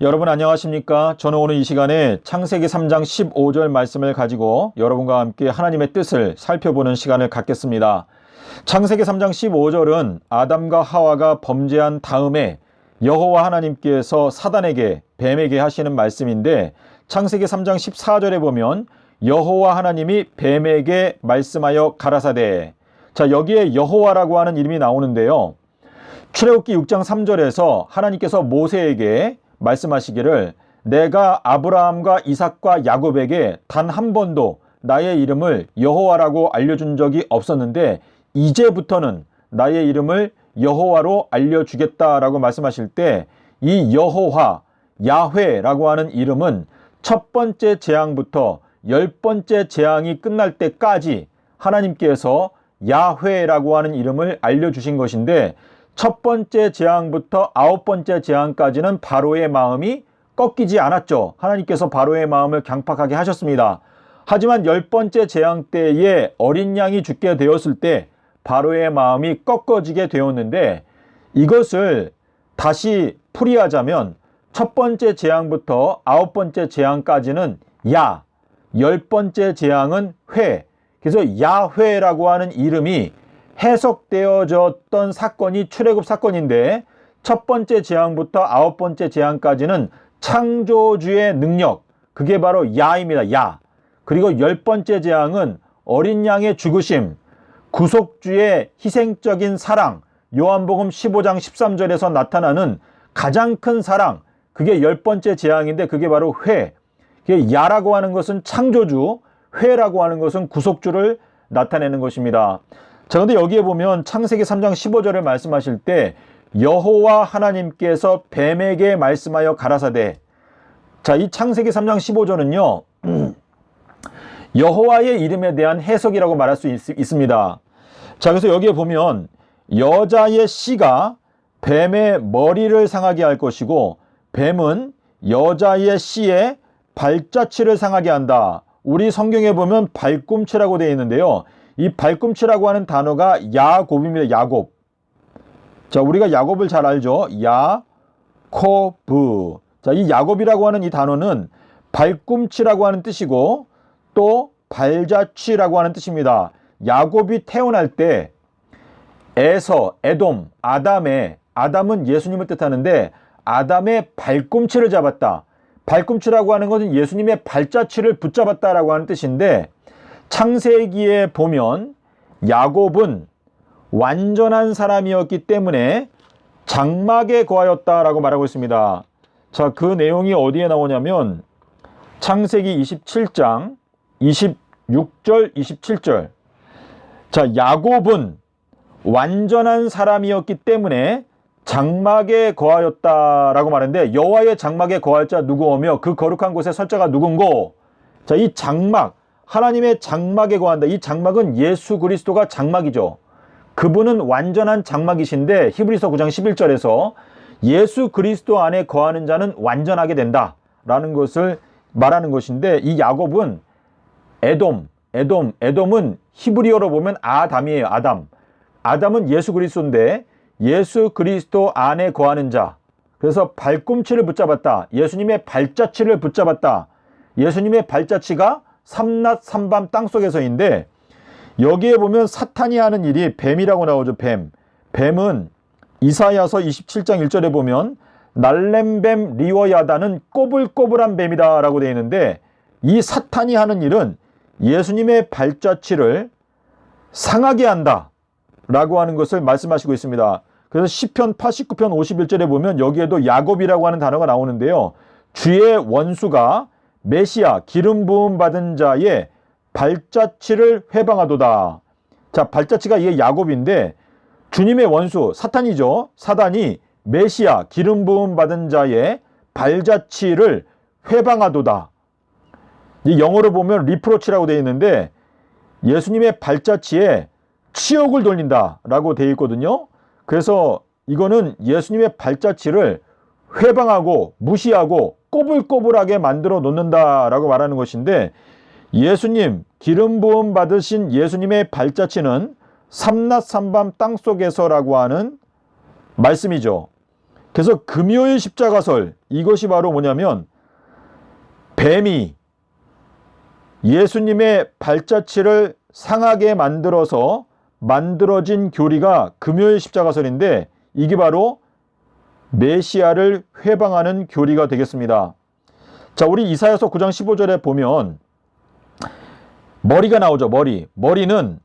여러분 안녕하십니까? 저는 오늘 이 시간에 창세기 3장 15절 말씀을 가지고 여러분과 함께 하나님의 뜻을 살펴보는 시간을 갖겠습니다. 창세기 3장 15절은 아담과 하와가 범죄한 다음에 여호와 하나님께서 사단에게 뱀에게 하시는 말씀인데 창세기 3장 14절에 보면 여호와 하나님이 뱀에게 말씀하여 가라사대 자 여기에 여호와라고 하는 이름이 나오는데요. 출애굽기 6장 3절에서 하나님께서 모세에게 말씀하시기를 내가 아브라함과 이삭과 야곱에게 단 한 번도 나의 이름을 여호와라고 알려준 적이 없었는데 이제부터는 나의 이름을 여호와로 알려주겠다라고 말씀하실 때 이 여호와 야훼라고 하는 이름은 첫 번째 재앙부터 열 번째 재앙이 끝날 때까지 하나님께서 야훼라고 하는 이름을 알려주신 것인데 첫 번째 재앙부터 아홉 번째 재앙까지는 바로의 마음이 꺾이지 않았죠. 하나님께서 바로의 마음을 강팍하게 하셨습니다. 하지만 열 번째 재앙 때에 어린 양이 죽게 되었을 때 바로의 마음이 꺾어지게 되었는데 이것을 다시 풀이하자면 첫 번째 재앙부터 아홉 번째 재앙까지는 야, 열 번째 재앙은 회. 그래서 야회라고 하는 이름이 해석되어졌던 사건이 출애굽 사건인데 첫 번째 재앙부터 아홉 번째 재앙까지는 창조주의 능력 그게 바로 야입니다. 야. 그리고 열 번째 재앙은 어린 양의 죽으심, 구속주의 희생적인 사랑, 요한복음 15장 13절에서 나타나는 가장 큰 사랑, 그게 열 번째 재앙인데 그게 바로 회. 그게 야라고 하는 것은 창조주, 회라고 하는 것은 구속주를 나타내는 것입니다. 자, 근데 여기에 보면 창세기 3장 15절을 말씀하실 때 여호와 하나님께서 뱀에게 말씀하여 가라사대. 자, 이 창세기 3장 15절은요. 여호와의 이름에 대한 해석이라고 말할 수 있, 있습니다. 자, 그래서 여기에 보면 여자의 씨가 뱀의 머리를 상하게 할 것이고 뱀은 여자의 씨의 발자취를 상하게 한다. 우리 성경에 보면 발꿈치라고 되어 있는데요. 이 발꿈치라고 하는 단어가 야곱입니다. 야곱. 자, 우리가 야곱을 잘 알죠. 야코브. 자, 이 야곱이라고 하는 이 단어는 발꿈치라고 하는 뜻이고 또 발자취라고 하는 뜻입니다. 야곱이 태어날 때 에서 에돔 아담의 아담은 예수님을 뜻하는데 아담의 발꿈치를 잡았다. 발꿈치라고 하는 것은 예수님의 발자취를 붙잡았다라고 하는 뜻인데 창세기에 보면 야곱은 완전한 사람이었기 때문에 장막에 거하였다라고 말하고 있습니다. 자, 그 내용이 어디에 나오냐면 창세기 27장 26절, 27절. 자, 야곱은 완전한 사람이었기 때문에 장막에 거하였다라고 말하는데 여호와의 장막에 거할 자 누구 오며 그 거룩한 곳에 설 자가 누군고? 자, 이 장막 하나님의 장막에 거한다. 이 장막은 예수 그리스도가 장막이죠. 그분은 완전한 장막이신데 히브리서 9장 11절에서 예수 그리스도 안에 거하는 자는 완전하게 된다 라는 것을 말하는 것인데 이 야곱은 에돔, 에돔, 에돔은 히브리어로 보면 아담이에요. 아담. 아담은 예수 그리스도인데 예수 그리스도 안에 거하는 자. 그래서 발꿈치를 붙잡았다. 예수님의 발자취를 붙잡았다. 예수님의 발자취가 삼낮 삼밤 땅속에서인데 여기에 보면 사탄이 하는 일이 뱀이라고 나오죠. 뱀. 뱀은 이사야서 27장 1절에 보면 날렘뱀 리워야다는 꼬불꼬불한 뱀이다 라고 되어 있는데 이 사탄이 하는 일은 예수님의 발자취를 상하게 한다 라고 하는 것을 말씀하시고 있습니다. 그래서 시편 89편 51절에 보면 여기에도 야곱이라고 하는 단어가 나오는데요. 주의 원수가 메시아 기름 부음 받은 자의 발자취를 회방하도다. 자, 발자취가 이게 야곱인데 주님의 원수 사탄이죠. 사단이 메시아 기름 부음 받은 자의 발자취를 회방하도다. 이 영어로 보면 리프로치라고 되어 있는데 예수님의 발자취에 치욕을 돌린다라고 되어 있거든요. 그래서 이거는 예수님의 발자취를 회방하고 무시하고 꼬불꼬불하게 만들어 놓는다라고 말하는 것인데 예수님 기름 부음 받으신 예수님의 발자취는 삼낮 삼밤 땅 속에서라고 하는 말씀이죠. 그래서 금요일 십자가설 이것이 바로 뭐냐면 뱀이 예수님의 발자취를 상하게 만들어서 만들어진 교리가 금요일 십자가설인데 이게 바로 메시아를 회방하는 교리가 되겠습니다. 자, 우리 이사야서 9장 15절에 보면 머리가 나오죠. 머리. 머리는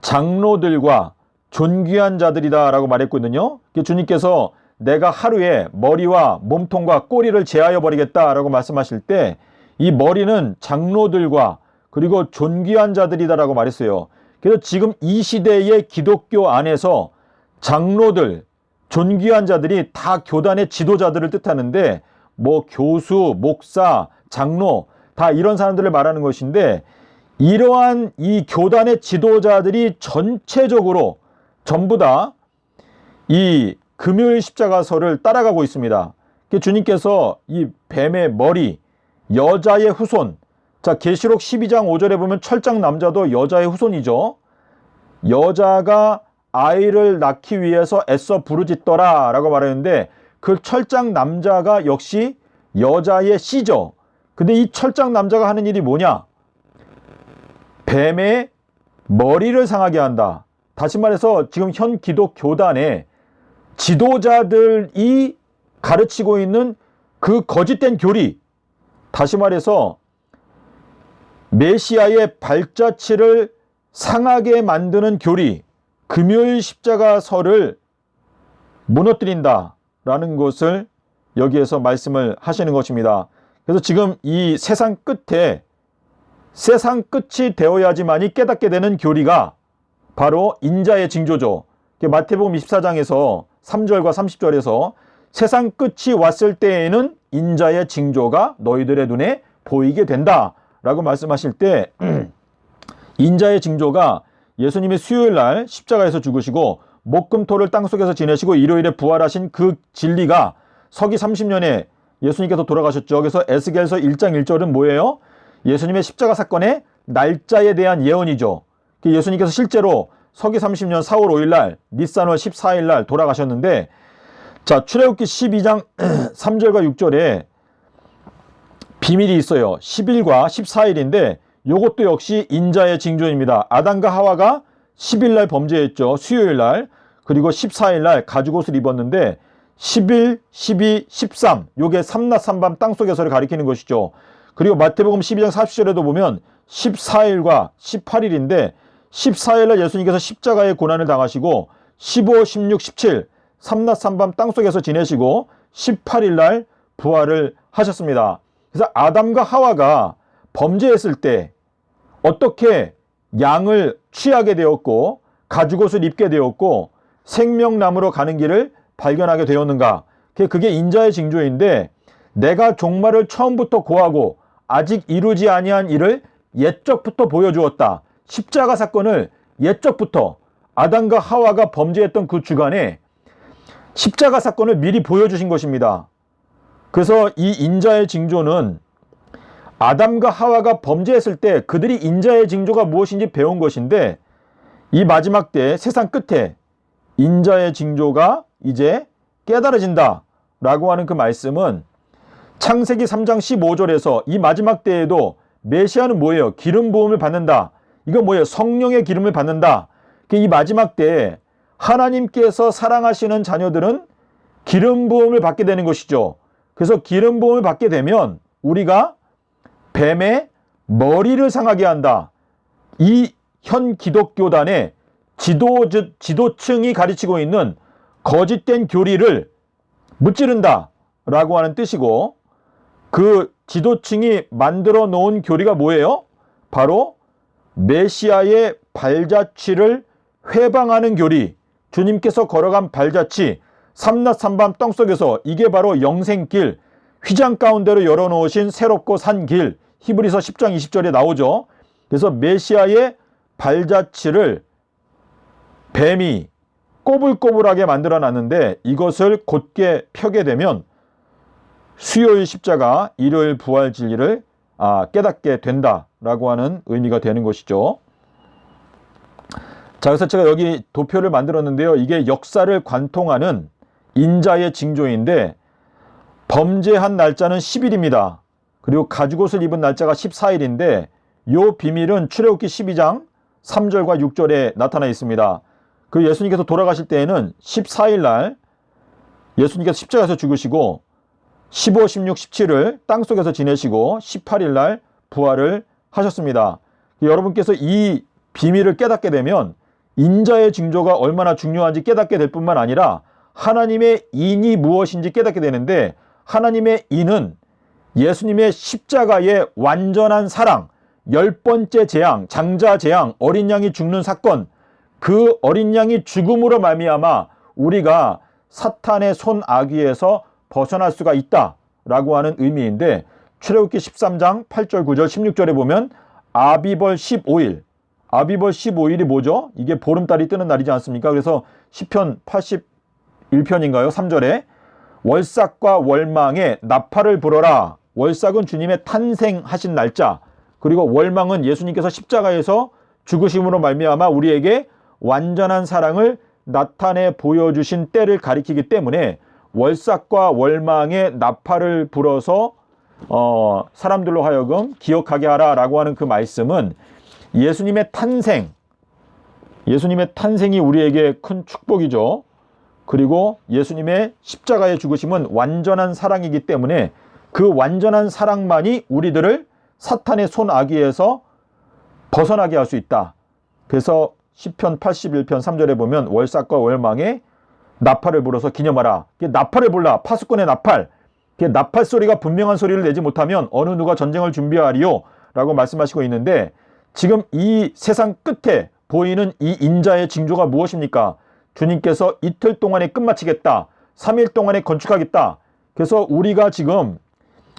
장로들과 존귀한 자들이다라고 말했거든요. 주님께서 내가 하루에 머리와 몸통과 꼬리를 제하여 버리겠다라고 말씀하실 때 이 머리는 장로들과 그리고 존귀한 자들이다라고 말했어요. 그래서 지금 이 시대의 기독교 안에서 장로들, 존귀한 자들이 다 교단의 지도자들을 뜻하는데 뭐 교수, 목사, 장로 다 이런 사람들을 말하는 것인데 이러한 이 교단의 지도자들이 전체적으로 전부 다 이 금요일 십자가설을 따라가고 있습니다. 주님께서 이 뱀의 머리, 여자의 후손, 자 계시록 12장 5절에 보면 철장 남자도 여자의 후손이죠. 여자가 아이를 낳기 위해서 애써 부르짖더라 라고 말했는데 그 철장 남자가 역시 여자의 씨죠. 근데 이 철장 남자가 하는 일이 뭐냐? 뱀의 머리를 상하게 한다. 다시 말해서 지금 현 기독 교단의 지도자들이 가르치고 있는 그 거짓된 교리. 다시 말해서 메시아의 발자취를 상하게 만드는 교리, 금요일 십자가설을 무너뜨린다 라는 것을 여기에서 말씀을 하시는 것입니다. 그래서 지금 이 세상 끝에 세상 끝이 되어야지만이 깨닫게 되는 교리가 바로 인자의 징조죠. 마태복음 24장에서 3절과 30절에서 세상 끝이 왔을 때에는 인자의 징조가 너희들의 눈에 보이게 된다 라고 말씀하실 때 인자의 징조가 예수님이 수요일 날 십자가에서 죽으시고 목금토를 땅속에서 지내시고 일요일에 부활하신 그 진리가 서기 30년에 예수님께서 돌아가셨죠. 그래서 에스겔서 1장 1절은 뭐예요? 예수님의 십자가 사건의 날짜에 대한 예언이죠. 예수님께서 실제로 서기 30년 4월 5일 날 니산월 14일 날 돌아가셨는데 자, 출애굽기 12장 3절과 6절에 비밀이 있어요. 10일과 14일인데 요것도 역시 인자의 징조입니다. 아담과 하와가 10일 날 범죄했죠. 수요일 날. 그리고 14일 날 가죽 옷을 입었는데 11, 12, 13 요게 삼낮 삼밤 땅속에서를 가리키는 것이죠. 그리고 마태복음 12장 40절에도 보면 14일과 18일인데 14일 날 예수님께서 십자가의 고난을 당하시고 15, 16, 17 삼낮 삼밤 땅속에서 지내시고 18일 날 부활을 하셨습니다. 그래서 아담과 하와가 범죄했을 때 어떻게 양을 취하게 되었고 가죽옷을 입게 되었고 생명나무로 가는 길을 발견하게 되었는가? 그게 인자의 징조인데 내가 종말을 처음부터 고하고 아직 이루지 아니한 일을 옛적부터 보여주었다. 십자가 사건을 옛적부터 아담과 하와가 범죄했던 그 주간에 십자가 사건을 미리 보여주신 것입니다. 그래서 이 인자의 징조는 아담과 하와가 범죄했을 때 그들이 인자의 징조가 무엇인지 배운 것인데 이 마지막 때 세상 끝에 인자의 징조가 이제 깨달아진다 라고 하는 그 말씀은 창세기 3장 15절에서 이 마지막 때에도 메시아는 뭐예요? 기름 부음을 받는다. 이거 뭐예요? 성령의 기름을 받는다. 이 마지막 때에 하나님께서 사랑하시는 자녀들은 기름 부음을 받게 되는 것이죠. 그래서 기름 부음을 받게 되면 우리가 뱀의 머리를 상하게 한다. 이 현 기독교단의 지도, 지도층이 가르치고 있는 거짓된 교리를 무찌른다. 라고 하는 뜻이고, 그 지도층이 만들어 놓은 교리가 뭐예요? 바로 메시아의 발자취를 회방하는 교리, 주님께서 걸어간 발자취, 삼낮 삼밤 땅속에서 이게 바로 영생길, 휘장 가운데로 열어놓으신 새롭고 산 길, 히브리서 10장 20절에 나오죠. 그래서 메시아의 발자취를 뱀이 꼬불꼬불하게 만들어 놨는데 이것을 곧게 펴게 되면 수요일 십자가, 일요일 부활 진리를 아, 깨닫게 된다라고 하는 의미가 되는 것이죠. 자, 그래서 제가 여기 도표를 만들었는데요. 이게 역사를 관통하는 인자의 징조인데 범죄한 날짜는 10일입니다. 그리고 가죽옷을 입은 날짜가 14일인데 요 비밀은 출애굽기 12장 3절과 6절에 나타나 있습니다. 그 예수님께서 돌아가실 때에는 14일 날 예수님께서 십자가에서 죽으시고 15, 16, 17을 땅속에서 지내시고 18일 날 부활을 하셨습니다. 여러분께서 이 비밀을 깨닫게 되면 인자의 징조가 얼마나 중요한지 깨닫게 될 뿐만 아니라 하나님의 인이 무엇인지 깨닫게 되는데 하나님의 인은 예수님의 십자가의 완전한 사랑, 열 번째 재앙, 장자 재앙, 어린 양이 죽는 사건, 그 어린 양이 죽음으로 말미암아 우리가 사탄의 손 아귀에서 벗어날 수가 있다라고 하는 의미인데 출애굽기 13장 8절 9절 16절에 보면 아비벌 15일 아비벌 15일이 뭐죠? 이게 보름달이 뜨는 날이지 않습니까? 그래서 시편 81편인가요? 3절에 월삭과 월망에 나팔을 불어라. 월삭은 주님의 탄생하신 날짜. 그리고 월망은 예수님께서 십자가에서 죽으심으로 말미암아 우리에게 완전한 사랑을 나타내 보여주신 때를 가리키기 때문에 월삭과 월망에 나팔을 불어서 어, 사람들로 하여금 기억하게 하라라고 하는 그 말씀은 예수님의 탄생, 예수님의 탄생이 우리에게 큰 축복이죠. 그리고 예수님의 십자가의 죽으심은 완전한 사랑이기 때문에 그 완전한 사랑만이 우리들을 사탄의 손 아기에서 벗어나게 할 수 있다. 그래서 시편 81편 3절에 보면 월삭과 월망에 나팔을 불어서 기념하라. 나팔을 불라. 파수꾼의 나팔. 나팔 소리가 분명한 소리를 내지 못하면 어느 누가 전쟁을 준비하리요? 라고 말씀하시고 있는데 지금 이 세상 끝에 보이는 이 인자의 징조가 무엇입니까? 주님께서 이틀 동안에 끝마치겠다. 3일 동안에 건축하겠다. 그래서 우리가 지금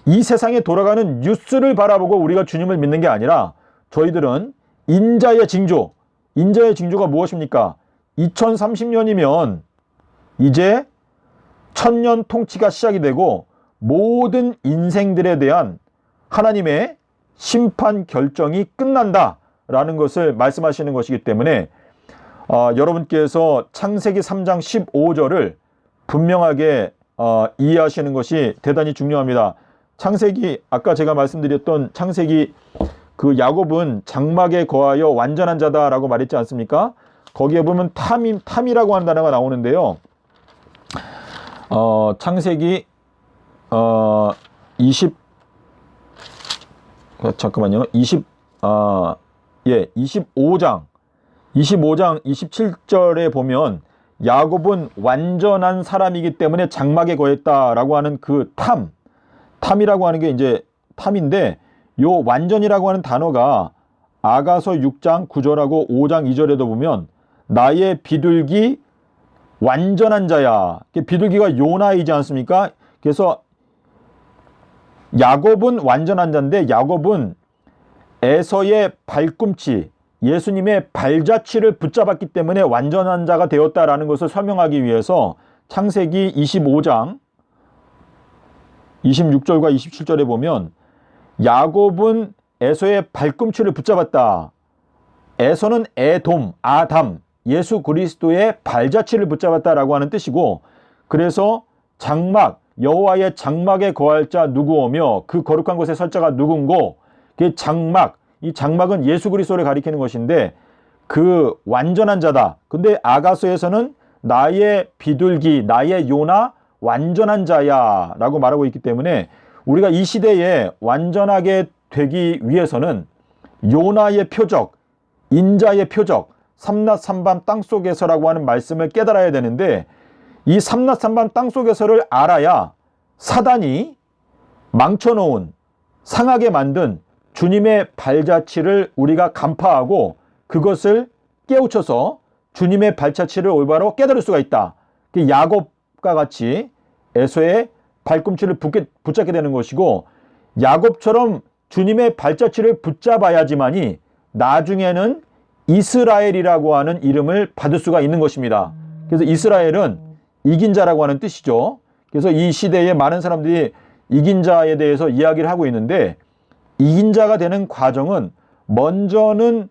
이 세상에 돌아가는 뉴스를 바라보고 우리가 주님을 믿는 게 아니라 저희들은 인자의 징조, 인자의 징조가 무엇입니까? 2030년이면 이제 천년 통치가 시작이 되고 모든 인생들에 대한 하나님의 심판 결정이 끝난다 라는 것을 말씀하시는 것이기 때문에 어, 여러분께서 창세기 3장 15절을 분명하게 어, 이해하시는 것이 대단히 중요합니다. 창세기 아까 제가 말씀드렸던 창세기 그 야곱은 장막에 거하여 완전한 자다라고 말했지 않습니까? 거기에 보면 탐임 탐이라고 하는 단어가 나오는데요. 어, 창세기 어, 20 어, 잠깐만요. 20 아, 예, 25장 25장 27절에 보면 야곱은 완전한 사람이기 때문에 장막에 거했다라고 하는 그 탐, 탐이라고 하는 게 이제 탐인데 요 완전이라고 하는 단어가 아가서 6장 9절하고 5장 2절에도 보면 나의 비둘기 완전한 자야. 비둘기가 요나이지 않습니까? 그래서 야곱은 완전한 자인데 야곱은 에서의 발꿈치, 예수님의 발자취를 붙잡았기 때문에 완전한 자가 되었다라는 것을 설명하기 위해서 창세기 25장 26절과 27절에 보면 야곱은 에서의 발꿈치를 붙잡았다. 에서는 에돔, 아담, 예수 그리스도의 발자취를 붙잡았다라고 하는 뜻이고 그래서 장막, 여호와의 장막에 거할 자 누구오며 그 거룩한 곳에 설 자가 누군고 그 장막, 이 장막은 예수 그리스도를 가리키는 것인데 그 완전한 자다. 근데 아가서에서는 나의 비둘기, 나의 요나 완전한 자야 라고 말하고 있기 때문에 우리가 이 시대에 완전하게 되기 위해서는 요나의 표적, 인자의 표적, 삼낮 삼밤 땅속에서라고 하는 말씀을 깨달아야 되는데 이 삼낮 삼밤 땅속에서를 알아야 사단이 망쳐놓은 상하게 만든 주님의 발자취를 우리가 간파하고 그것을 깨우쳐서 주님의 발자취를 올바로 깨달을 수가 있다. 그 야곱과 같이 에서의 발꿈치를 붙잡게 되는 것이고 야곱처럼 주님의 발자취를 붙잡아야지만이 나중에는 이스라엘이라고 하는 이름을 받을 수가 있는 것입니다. 그래서 이스라엘은 이긴 자라고 하는 뜻이죠. 그래서 이 시대에 많은 사람들이 이긴 자에 대해서 이야기를 하고 있는데 이긴 자가 되는 과정은 먼저는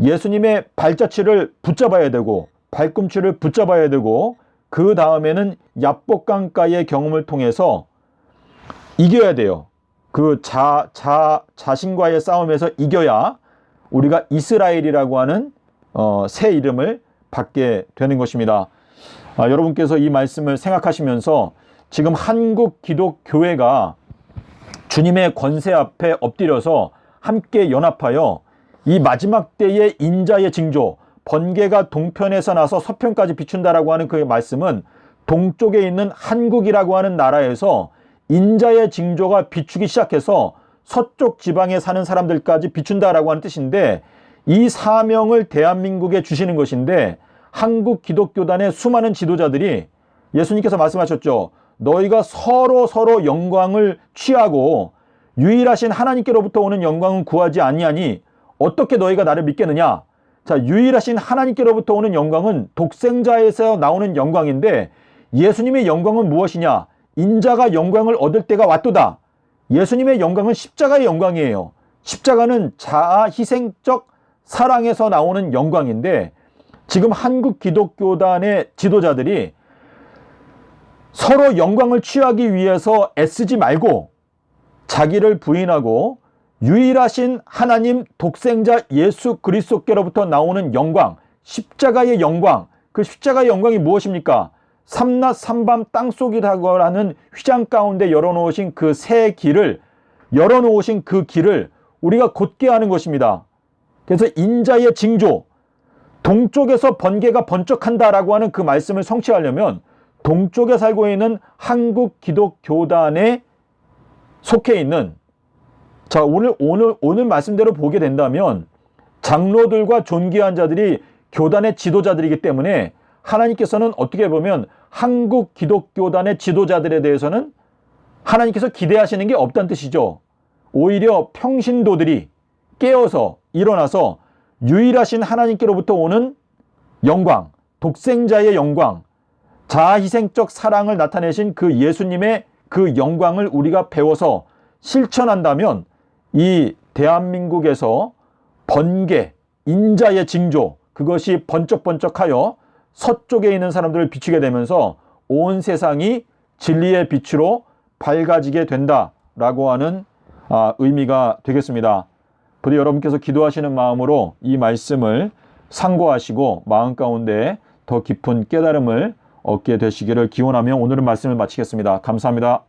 예수님의 발자취를 붙잡아야 되고 발꿈치를 붙잡아야 되고 그 다음에는 야복강가의 경험을 통해서 이겨야 돼요. 그 자, 자, 자신과의 싸움에서 이겨야 우리가 이스라엘이라고 하는 어, 새 이름을 받게 되는 것입니다. 아, 여러분께서 이 말씀을 생각하시면서 지금 한국 기독교회가 주님의 권세 앞에 엎드려서 함께 연합하여 이 마지막 때의 인자의 징조, 번개가 동편에서 나서 서편까지 비춘다라고 하는 그 말씀은 동쪽에 있는 한국이라고 하는 나라에서 인자의 징조가 비추기 시작해서 서쪽 지방에 사는 사람들까지 비춘다라고 하는 뜻인데 이 사명을 대한민국에 주시는 것인데 한국 기독교단의 수많은 지도자들이 예수님께서 말씀하셨죠. 너희가 서로 서로 영광을 취하고 유일하신 하나님께로부터 오는 영광은 구하지 아니하니 어떻게 너희가 나를 믿겠느냐? 자, 유일하신 하나님께로부터 오는 영광은 독생자에서 나오는 영광인데 예수님의 영광은 무엇이냐? 인자가 영광을 얻을 때가 왔도다. 예수님의 영광은 십자가의 영광이에요. 십자가는 자아 희생적 사랑에서 나오는 영광인데 지금 한국 기독교단의 지도자들이 서로 영광을 취하기 위해서 애쓰지 말고 자기를 부인하고 유일하신 하나님 독생자 예수 그리스도께로부터 나오는 영광, 십자가의 영광, 그 십자가의 영광이 무엇입니까? 삼낮 삼밤 땅속이라고 하는 휘장 가운데 열어놓으신 그 새 길을 열어놓으신 그 길을 우리가 곧게 하는 것입니다. 그래서 인자의 징조, 동쪽에서 번개가 번쩍한다라고 하는 그 말씀을 성취하려면 동쪽에 살고 있는 한국 기독교단에 속해 있는 자 오늘 오늘 오늘 말씀대로 보게 된다면 장로들과 존귀한 자들이 교단의 지도자들이기 때문에 하나님께서는 어떻게 보면 한국 기독교단의 지도자들에 대해서는 하나님께서 기대하시는 게 없다는 뜻이죠. 오히려 평신도들이 깨어서 일어나서 유일하신 하나님께로부터 오는 영광, 독생자의 영광, 자아희생적 사랑을 나타내신 그 예수님의 그 영광을 우리가 배워서 실천한다면 이 대한민국에서 번개, 인자의 징조, 그것이 번쩍번쩍하여 서쪽에 있는 사람들을 비추게 되면서 온 세상이 진리의 빛으로 밝아지게 된다라고 하는 아, 의미가 되겠습니다. 부디 여러분께서 기도하시는 마음으로 이 말씀을 상고하시고 마음 가운데 더 깊은 깨달음을 얻게 되시기를 기원하며 오늘은 말씀을 마치겠습니다. 감사합니다.